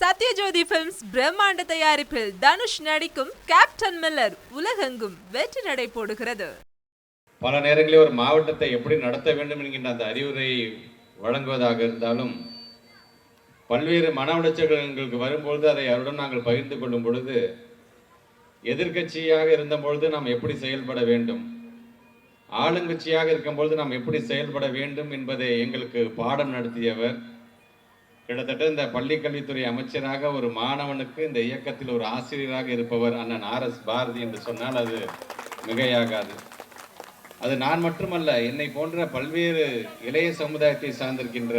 Sathyajothi films பிரம்மாண்ட தயாரிப்பில் தனுஷ் நடிக்கும் கேப்டன் மில்லர் உலகெங்கும் வெற்றி நடை போடுகிறது. பல நேரங்களில் ஒரு மாவட்டத்தை எப்படி நடத்த வேண்டும் என்கின்ற அந்த அறிவுரையை வழங்குவதாக இருந்தாலும் பல்வேறு மன உளைச்சல்கள் எங்களுக்கு வரும்பொழுது அதை அவருடன் நாங்கள் பகிர்ந்து கொள்ளும் பொழுது எதிர்க்கட்சியாக இருந்த பொழுது நாம் எப்படி செயல்பட வேண்டும் ஆளுங்கட்சியாக இருக்கும்பொழுது நாம் எப்படி செயல்பட வேண்டும் என்பதை எங்களுக்கு பாடம் நடத்தியவர் கிட்டத்தட்ட இந்த பள்ளிக்கல்வித்துறை அமைச்சராக ஒரு மாணவனுக்கு இந்த இயக்கத்தில் ஒரு ஆசிரியராக இருப்பவர் அண்ணன் ஆர் எஸ் பாரதி என்று சொன்னால் அது மிகையாகாது. அது நான் மட்டுமல்ல என்னை போன்ற பல்வேறு இளைய சமுதாயத்தை சார்ந்திருக்கின்ற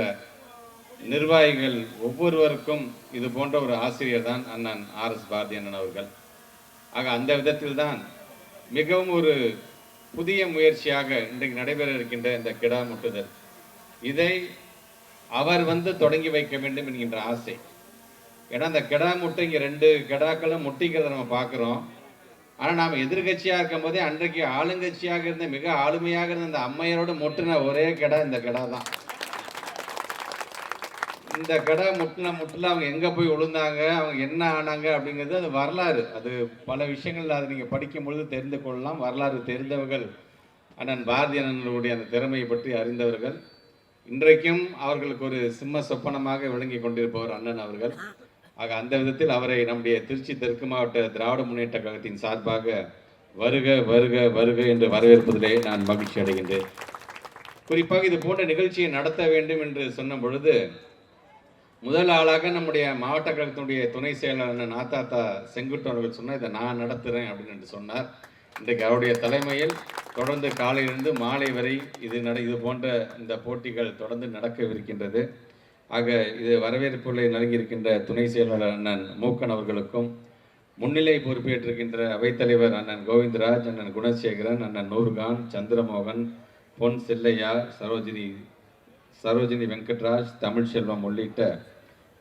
நிர்வாகிகள் ஒவ்வொருவருக்கும் இது போன்ற ஒரு ஆசிரியர் தான் அண்ணன் ஆர் எஸ் பாரதி அண்ணன் அவர்கள். ஆக அந்த விதத்தில் தான் மிகவும் ஒரு புதிய முயற்சியாக இன்றைக்கு நடைபெற இருக்கின்ற இந்த கிடா முட்டுதல் இதை அவர் வந்து தொடங்கி வைக்க வேண்டும் என்கின்ற ஆசை. ஏன்னா அந்த கிடா முட்டை இங்கே ரெண்டு கிடாக்களும் முட்டிக்கிறத நம்ம பார்க்குறோம் ஆனால் நாம் எதிர்கட்சியாக இருக்கும் போதே அன்றைக்கு ஆளுங்கட்சியாக இருந்த மிக ஆளுமையாக இருந்த அந்த அம்மையரோட முட்டின ஒரே கிடா இந்த கிடா தான். இந்த கடை முட்டின முட்டில் அவங்க எங்கே போய் விழுந்தாங்க அவங்க என்ன ஆனாங்க அப்படிங்கிறது அது வரலாறு. அது பல விஷயங்கள் அதை நீங்கள் படிக்கும் பொழுது தெரிந்து கொள்ளலாம். வரலாறு தெரிந்தவர்கள் அண்ணன் பாரதி அண்ணனுடைய அந்த திறமையை பற்றி அறிந்தவர்கள். இன்றைக்கும் அவர்களுக்கு ஒரு சிம்ம சொப்பனமாக விளங்கி கொண்டிருப்பவர் அண்ணன் அவர்கள். ஆக அந்த விதத்தில் அவரை நம்முடைய திருச்சி தெற்கு மாவட்ட திராவிட முன்னேற்ற கழகத்தின் சார்பாக வருக வருக வருக என்று வரவேற்பதிலே நான் மகிழ்ச்சி அடைகின்றேன். குறிப்பாக இது போன்ற நிகழ்ச்சியை நடத்த வேண்டும் என்று சொன்ன பொழுது முதல் ஆளாக நம்முடைய மாவட்ட கழகத்தினுடைய துணை செயலாளர் நாத்தாத்தா செங்குட்டு அவர்கள் சொன்னார் இதை நான் நடத்துகிறேன் அப்படின்னு என்று சொன்னார். இன்றைக்கு அவருடைய தலைமையில் தொடர்ந்து காலையிலிருந்து மாலை வரை இது நட இது போன்ற இந்த போட்டிகள் தொடர்ந்து நடக்கவிருக்கின்றது. ஆக இது வரவேற்புகளை நல்கியிருக்கின்ற துணை செயலாளர் அண்ணன் மூக்கன் அவர்களுக்கும் முன்னிலை பொறுப்பேற்றிருக்கின்ற அவைத்தலைவர் அண்ணன் கோவிந்தராஜ் அண்ணன் குணசேகரன் அண்ணன் நூர்கான் சந்திரமோகன் பொன் செல்லையா சரோஜினி சரோஜினி வெங்கட்ராஜ் தமிழ்செல்வம் உள்ளிட்ட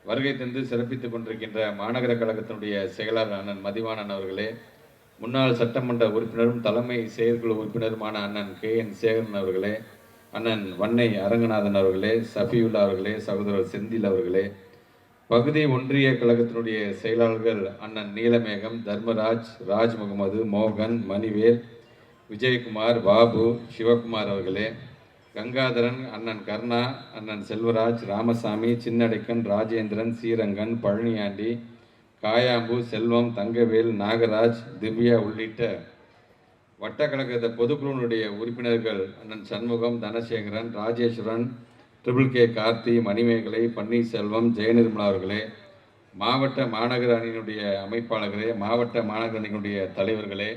வருகை தந்து சிறப்பித்துக் கொண்டிருக்கின்ற மாநகர கழகத்தினுடைய செயலாளர் அண்ணன் மதிவாணன் அவர்களே முன்னாள் சட்டமன்ற உறுப்பினரும் தலைமை செயற்குழு உறுப்பினருமான அண்ணன் கே என் சேகரன் அவர்களே அண்ணன் வன்னை அரங்கநாதன் அவர்களே சஃபியுல்லா அவர்களே சகோதரர் செந்தில் அவர்களே பகுதி ஒன்றிய கழகத்தினுடைய செயலாளர்கள் அண்ணன் நீலமேகம் தர்மராஜ் ராஜ் முகமது மோகன் மணிவேல் விஜயகுமார் பாபு சிவகுமார் அவர்களே கங்காதரன் அண்ணன் கர்ணா அண்ணன் செல்வராஜ் ராமசாமி சின்னடைக்கன் ராஜேந்திரன் ஸ்ரீரங்கன் பழனியாண்டி காயாம்பு செல்வம் தங்கவேல் நாகராஜ் திவ்யா உள்ளிட்ட வட்டக்கழகத்த பொதுக்குழுவினுடைய உறுப்பினர்கள் அண்ணன் சண்முகம் தனசேகரன் ராஜேஸ்வரன் ட்ரிபிள் கே கார்த்தி மணிமேகலை பன்னீர்செல்வம் ஜெயநிர்மலா அவர்களே மாவட்ட மாநகர அணியினுடைய அமைப்பாளர்களே மாவட்ட மாநகர அணியினுடைய தலைவர்களே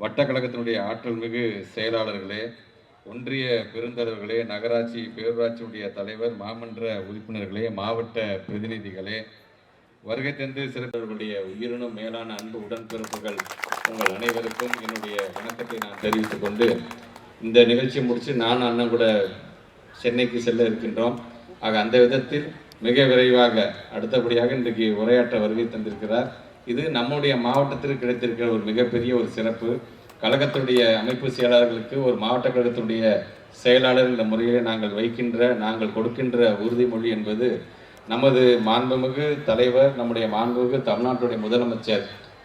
வட்டக்கழகத்தினுடைய ஆற்றல் மிகு செயலாளர்களே ஒன்றிய பெருந்தலைவர்களே நகராட்சி பேரூராட்சியுடைய தலைவர் மாமன்ற உறுப்பினர்களே மாவட்ட பிரதிநிதிகளே வருகை தந்து சிறந்தவர்களுடைய உயிரினும் மேலான அன்பு உடன்பிறப்புகள் உங்கள் அனைவருக்கும் என்னுடைய வணக்கத்தை நான் தெரிவித்துக் கொண்டு இந்த நிகழ்ச்சியை முடித்து நான் அண்ணன் கூட சென்னைக்கு செல்ல இருக்கின்றோம். ஆக அந்த விதத்தில் மிக விரைவாக அடுத்தபடியாக இன்றைக்கு உரையாற்ற வருகை தந்திருக்கிறார். இது நம்முடைய மாவட்டத்திற்கு கிடைத்திருக்கிற ஒரு மிகப்பெரிய ஒரு சிறப்பு. கழகத்துடைய அமைப்பு செயலாளர்களுக்கு ஒரு மாவட்ட கழகத்துடைய செயலாளர் இந்த முறையிலே நாங்கள் வைக்கின்ற நாங்கள் கொடுக்கின்ற உறுதிமொழி என்பது நமது மாண்புமிகு தலைவர் நம்முடைய மாண்புமிகு தமிழ்நாட்டுடைய முதலமைச்சர்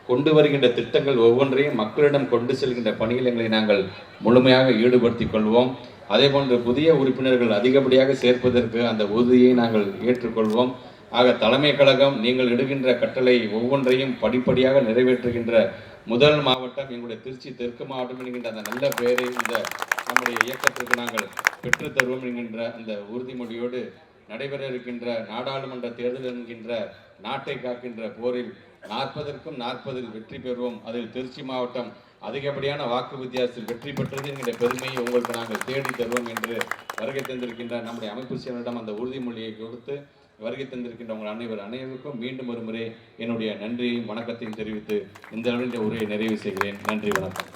கொண்டு வருகின்ற திட்டங்கள் ஒவ்வொன்றையும் மக்களிடம் கொண்டு செல்கின்ற பணியில் எங்களை நாங்கள் முழுமையாக ஈடுபடுத்திக் கொள்வோம். அதே போன்று புதிய உறுப்பினர்கள் அதிகப்படியாக சேர்ப்பதற்கு அந்த உறுதியை நாங்கள் ஏற்றுக்கொள்வோம். ஆக தலைமை கழகம் நீங்கள் இடுகின்ற கட்டளை ஒவ்வொன்றையும் படிப்படியாக நிறைவேற்றுகின்ற முதல் மாவட்டம் எங்களுடைய திருச்சி தெற்கு மாவட்டம் என்கின்ற அந்த நல்ல பெயரை இந்த நம்முடைய இயக்கத்திற்கு நாங்கள் பெற்றுத்தருவோம் என்கின்ற அந்த உறுதிமொழியோடு நடைபெற இருக்கின்ற நாடாளுமன்ற தேர்தல் என்கின்ற நாட்டை காக்கின்ற போரில் நாற்பதற்கும் நாற்பதில் வெற்றி பெறுவோம். அதில் திருச்சி மாவட்டம் அதிகப்படியான வாக்கு வித்தியாசத்தில் வெற்றி பெற்றது. என்கிற பெருமையை உங்களுக்கு நாங்கள் தேடி தருவோம் என்று வருகை தந்திருக்கின்ற நம்முடைய அமைப்பு செயலரிடம் அந்த உறுதிமொழியை கொடுத்து வருகை தந்திருக்கின்ற உங்கள் அனைவர் அனைவருக்கும் மீண்டும் ஒரு முறை என்னுடைய நன்றியையும் வணக்கத்தையும் தெரிவித்து இந்த அளவில் உரையை நிறைவு செய்கிறேன். நன்றி வணக்கம்.